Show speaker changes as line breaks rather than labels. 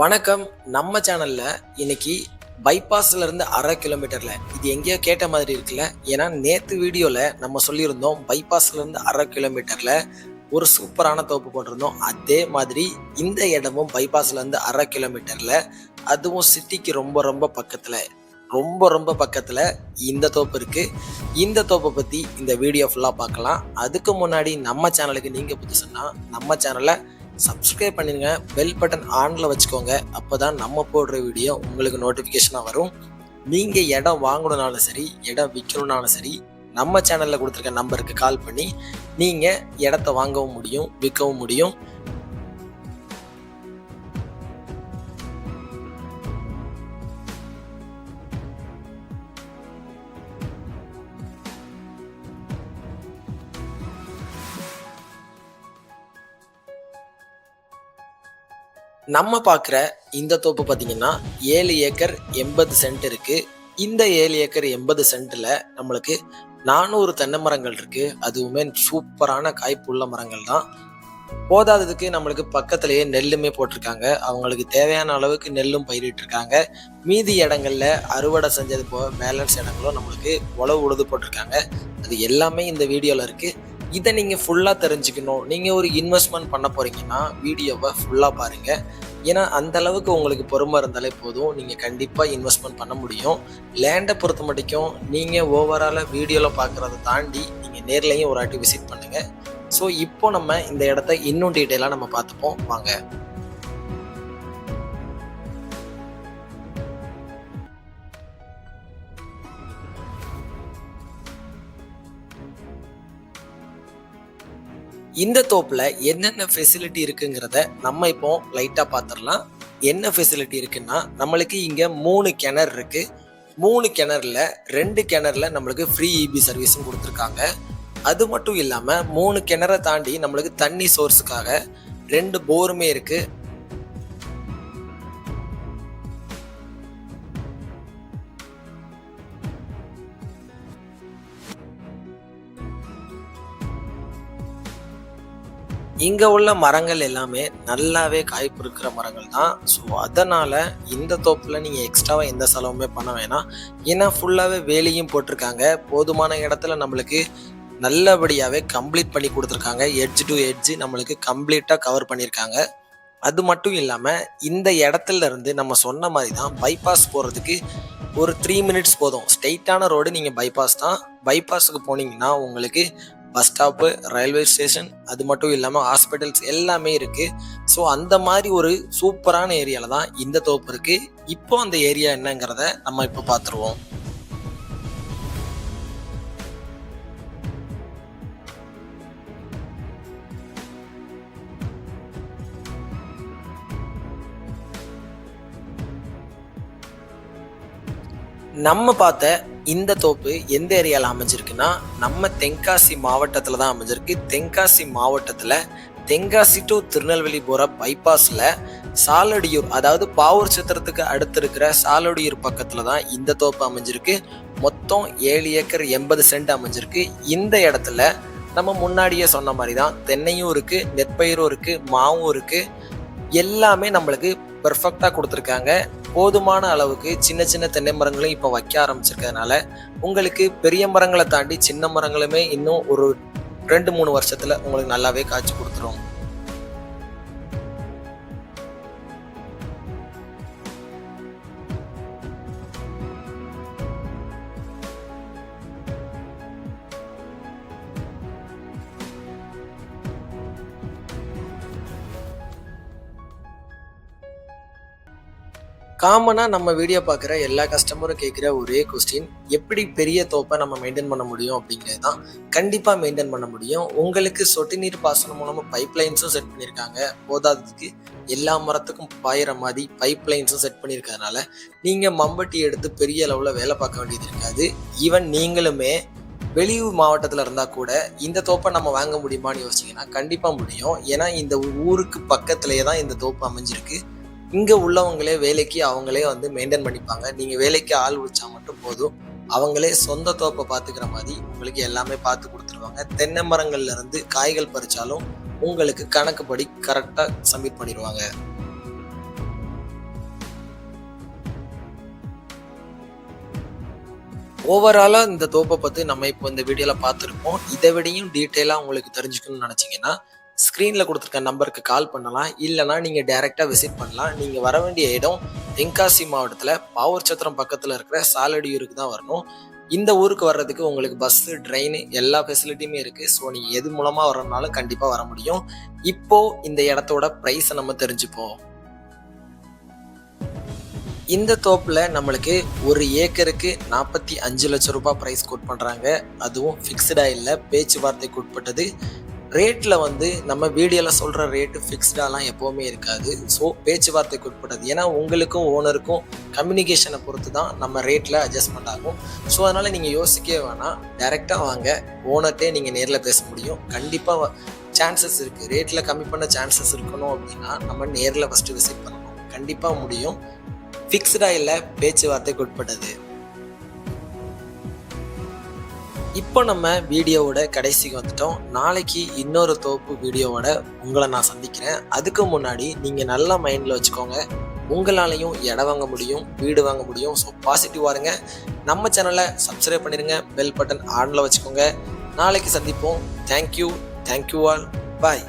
வணக்கம். நம்ம சேனல்ல இன்னைக்கு பைபாஸ்ல இருந்து அரை கிலோமீட்டர்ல இது எங்கேயோ கேட்ட மாதிரி இருக்குல்ல? ஏன்னா நேத்து வீடியோல நம்ம சொல்லியிருந்தோம் பைபாஸ்ல இருந்து அரை கிலோமீட்டர்ல ஒரு சூப்பரான தோப்பு போட்டிருந்தோம். அதே மாதிரி இந்த இடமும் பைபாஸ்ல இருந்து அரை கிலோமீட்டர்ல அதுவும் சிட்டிக்கு ரொம்ப ரொம்ப பக்கத்துல ரொம்ப ரொம்ப பக்கத்துல இந்த தோப்பு இருக்கு. இந்த தோப்பை பத்தி இந்த வீடியோ ஃபுல்லா பார்க்கலாம். அதுக்கு முன்னாடி நம்ம சேனலுக்கு நீங்க புதுசுன்னா நம்ம சேனலை சப்ஸ்கிரைப் பண்ணிடுங்க பெல் பட்டன் ஆனில் வச்சுக்கோங்க. அப்போ தான் நம்ம போடுற வீடியோ உங்களுக்கு நோட்டிஃபிகேஷனாக வரும். நீங்கள் இடம் வாங்கணுனாலும் சரி இடம் விற்கணுனாலும் சரி நம்ம சேனலில் கொடுத்துருக்க நம்பருக்கு கால் பண்ணி நீங்கள் இடத்த வாங்கவும் முடியும் விற்கவும் முடியும். நம்ம பார்க்குற இந்த தோப்பு பார்த்தீங்கன்னா ஏழு ஏக்கர் எண்பது சென்ட் இருக்குது இந்த ஏழு ஏக்கர் எண்பது சென்ட்டில் நம்மளுக்கு நானூறு தென்னை மரங்கள் இருக்குது அதுவுமே சூப்பரான காய்ப்புள்ள மரங்கள் தான். போதாததுக்கு நம்மளுக்கு பக்கத்துலேயே நெல்லுமே போட்டிருக்காங்க. அவங்களுக்கு தேவையான அளவுக்கு நெல்லும் பயிரிட்டிருக்காங்க மீதி இடங்கள்ல அறுவடை செஞ்சது போக பேலன்ஸ் இடங்களும் நம்மளுக்கு உழவு உழுது போட்டிருக்காங்க. அது எல்லாமே இந்த வீடியோவில் இருக்குது இதை நீங்கள் ஃபுல்லாக தெரிஞ்சுக்கணும். நீங்கள் ஒரு இன்வெஸ்ட்மெண்ட் பண்ண போகிறீங்கன்னா வீடியோவை ஃபுல்லாக பாருங்கள் ஏன்னா அந்த அளவுக்கு உங்களுக்கு பொறுமை இருந்தாலே போதும். நீங்கள் கண்டிப்பாக இன்வெஸ்ட்மெண்ட் பண்ண முடியும். லேண்டை பொறுத்த மட்டும் நீங்கள் ஓவராலாக வீடியோவில் பார்க்குறத தாண்டி நீங்கள் நேர்லேயும் ஒரு வாட்டி விசிட் பண்ணுங்கள் ஸோ இப்போ நம்ம இந்த இடத்த இன்னும் டீட்டெயிலாக நம்ம பார்த்துப்போம். வாங்க. இந்த தோப்பில் என்னென்ன ஃபெசிலிட்டி இருக்குங்கிறத நம்ம இப்போ லைட்டாக பார்த்துடலாம் என்ன ஃபெசிலிட்டி இருக்குன்னா நம்மளுக்கு இங்கே மூணு கிணறு இருக்குது மூணு கிணறுல ரெண்டு கிணறுல நம்மளுக்கு ஃப்ரீ இபி சர்வீஸும் கொடுத்துருக்காங்க. அது மட்டும் இல்லாமல் மூணு கிணறை தாண்டி நம்மளுக்கு தண்ணி சோர்ஸுக்காக ரெண்டு போருமே இருக்குது இங்கே உள்ள மரங்கள் எல்லாமே நல்லாவே காய்ப்பு இருக்கிற மரங்கள் தான். ஸோ அதனால் இந்த தோப்பில் நீங்கள் எக்ஸ்ட்ராவாக எந்த செலவுமே பண்ண வேணாம். ஏன்னா ஃபுல்லாகவே வேலியும் போட்டிருக்காங்க. போதுமான இடத்துல நம்மளுக்கு நல்லபடியாகவே கம்ப்ளீட் பண்ணி கொடுத்துருக்காங்க. எட்ஜ் டு எட்ஜ் நம்மளுக்கு கம்ப்ளீட்டாக கவர் பண்ணியிருக்காங்க. அது மட்டும் இல்லாமல் இந்த இடத்துல இருந்து நம்ம சொன்ன மாதிரி தான் பைபாஸ் போகிறதுக்கு ஒரு த்ரீ மினிட்ஸ் போதும். ஸ்ட்ரெயிட்டான ரோடு நீங்கள் பைபாஸ் தான். பைபாஸுக்கு போனீங்கன்னா உங்களுக்கு பஸ் ஸ்டாப்பு ரயில்வே ஸ்டேஷன் அது மட்டும் இல்லாமல் ஹாஸ்பிட்டல்ஸ் எல்லாமே இருக்குது ஸோ அந்த மாதிரி ஒரு சூப்பரான ஏரியாவில் தான் இந்த தோப்பு இருக்குது இப்போ அந்த ஏரியா என்னங்கிறத நம்ம இப்போ பார்த்துருவோம் நம்ம பார்த்த இந்த தோப்பு எந்த ஏரியாவில் அமைஞ்சிருக்குன்னா நம்ம தென்காசி மாவட்டத்தில் தான் அமைஞ்சிருக்கு. தென்காசி மாவட்டத்தில் தென்காசி டு திருநெல்வேலி போகிற பைபாஸில் சாலடியூர் அதாவது பாவூர் சித்திரத்துக்கு அடுத்து இருக்கிற சாலடியூர் பக்கத்தில் தான் இந்த தோப்பு அமைஞ்சிருக்கு. மொத்தம் ஏழு ஏக்கர் எண்பது சென்ட் அமைஞ்சிருக்கு. இந்த இடத்துல நம்ம முன்னாடியே சொன்ன மாதிரி தான் தென்னையும் இருக்குது நெற்பயிரும் இருக்குது மாவும் இருக்குது எல்லாமே நம்மளுக்கு பெர்ஃபெக்டாக கொடுத்துருக்காங்க. போதுமான அளவுக்கு சின்ன சின்ன தென்னை மரங்களும் இப்போ வைக்க ஆரம்பிச்சிருக்கிறதுனால உங்களுக்கு பெரிய மரங்களை தாண்டி சின்ன மரங்களுமே இன்னும் ஒரு ரெண்டு மூணு வருஷத்தில் உங்களுக்கு நல்லாவே காய்ச்சி கொடுத்துரும். காமனாக நம்ம வீடியோ பார்க்குற எல்லா கஸ்டமரும் கேட்குற ஒரே கொஸ்டின் எப்படி பெரிய தோப்பை நம்ம மெயின்டைன் பண்ண முடியும் அப்படிங்கிறது தான் கண்டிப்பாக மெயின்டைன் பண்ண முடியும். உங்களுக்கு சொட்டு நீர் பாசனம் மூலமாக பைப் லைன்ஸும் செட் பண்ணியிருக்காங்க. போதாததுக்கு எல்லா மரத்துக்கும் பாயிற மாதிரி பைப் லைன்ஸும் செட் பண்ணியிருக்கிறதுனால நீங்கள் மம்பட்டி எடுத்து பெரிய அளவில் வேலை பார்க்க வேண்டியது இருக்காது. ஈவன் நீங்களுமே வெளியூர் மாவட்டத்தில் இருந்தால் கூட இந்த தோப்பை நம்ம வாங்க முடியுமான்னு யோசிச்சிங்கன்னா கண்டிப்பாக முடியும். ஏன்னா இந்த ஊருக்கு பக்கத்துலேயே தான் இந்த தோப்பு அமைஞ்சிருக்கு. இங்கே உள்ளவங்களே வேலைக்கு அவங்களே வந்து மெயின்டைன் பண்ணிப்பாங்க. நீங்கள் வேலைக்கு ஆள் வச்சா மட்டும் போதும். அவங்களே சொந்த தோப்பை பார்த்துக்கிற மாதிரி உங்களுக்கு எல்லாமே பார்த்து கொடுத்துருவாங்க. தென்னை மரங்கள்லேருந்து காய்கள் பறித்தாலும் உங்களுக்கு கணக்குப்படி கரெக்டாக சப்மிட் பண்ணிடுவாங்க. ஓவராலாக இந்த தோப்பை பற்றி நம்ம இப்போ இந்த வீடியோவில் பார்த்துருப்போம். இதை விடையும் டீட்டெயிலாக உங்களுக்கு தெரிஞ்சுக்கணும்னு நினச்சிங்கன்னா ஸ்க்ரீனில் கொடுத்துருக்க நம்பருக்கு கால் பண்ணலாம். இல்லைனா நீங்கள் டைரெக்டாக விசிட் பண்ணலாம். நீங்கள் வர வேண்டிய இடம் தென்காசி மாவட்டத்தில் பாவூர் சத்திரம் பக்கத்தில் இருக்கிற சாலடியூருக்கு தான் வரணும். இந்த ஊருக்கு வர்றதுக்கு உங்களுக்கு பஸ்ஸு ட்ரெயின் எல்லா ஃபெசிலிட்டியுமே இருக்குது ஸோ நீங்கள் எது மூலமாக வரணும்னாலும் கண்டிப்பாக வர முடியும். இப்போது இந்த இடத்தோட ப்ரைஸை நம்ம தெரிஞ்சுப்போம். இந்த தோப்பில் நம்மளுக்கு ஒரு ஏக்கருக்கு நாற்பத்தி அஞ்சு லட்சம் ரூபாய் ப்ரைஸ் கோட் பண்ணுறாங்க அதுவும் ஃபிக்ஸ்டாக இல்லை. பேச்சுவார்த்தைக்கு உட்பட்டது. ரேட்டில் வந்து நம்ம வீடியோவில் சொல்கிற ரேட்டு ஃபிக்ஸ்டாலாம் எப்போவுமே இருக்காது. ஸோ பேச்சுவார்த்தைக்கு உட்பட்டது. ஏன்னா உங்களுக்கும் ஓனருக்கும் கம்யூனிகேஷனை பொறுத்து தான் நம்ம ரேட்டில் அட்ஜஸ்ட்மெண்ட் ஆகும். ஸோ அதனால் நீங்கள் யோசிக்கவே வேணாம். டைரெக்டாக வாங்க. ஓனர்கிட்டே நீங்கள் நேரில் பேச முடியும். கண்டிப்பாக சான்சஸ் இருக்குது ரேட்டில் கம்மி பண்ண சான்சஸ் இருக்கணும் அப்படின்னா நம்ம நேரில் ஃபஸ்ட்டு விசிட் பண்ணணும். கண்டிப்பாக முடியும். ஃபிக்ஸ்டாக இல்லை பேச்சுவார்த்தைக்கு உட்பட்டது. இப்போ நம்ம வீடியோவோட கடைசிக்கு வந்துட்டோம். நாளைக்கு இன்னொரு தோப்பு வீடியோவோட உங்களை நான் சந்திக்கிறேன். அதுக்கு முன்னாடி நீங்கள் நல்லா மைண்டில் வச்சுக்கோங்க. உங்களாலையும் இடம் வாங்க முடியும் வீடு வாங்க முடியும். ஸோ பாசிட்டிவாக இருங்க. நம்ம சேனலை சப்ஸ்கிரைப் பண்ணிடுங்க பெல் பட்டன் ஆனில் வச்சுக்கோங்க. நாளைக்கு சந்திப்போம். தேங்க்யூ தேங்க்யூ ஆல் பாய்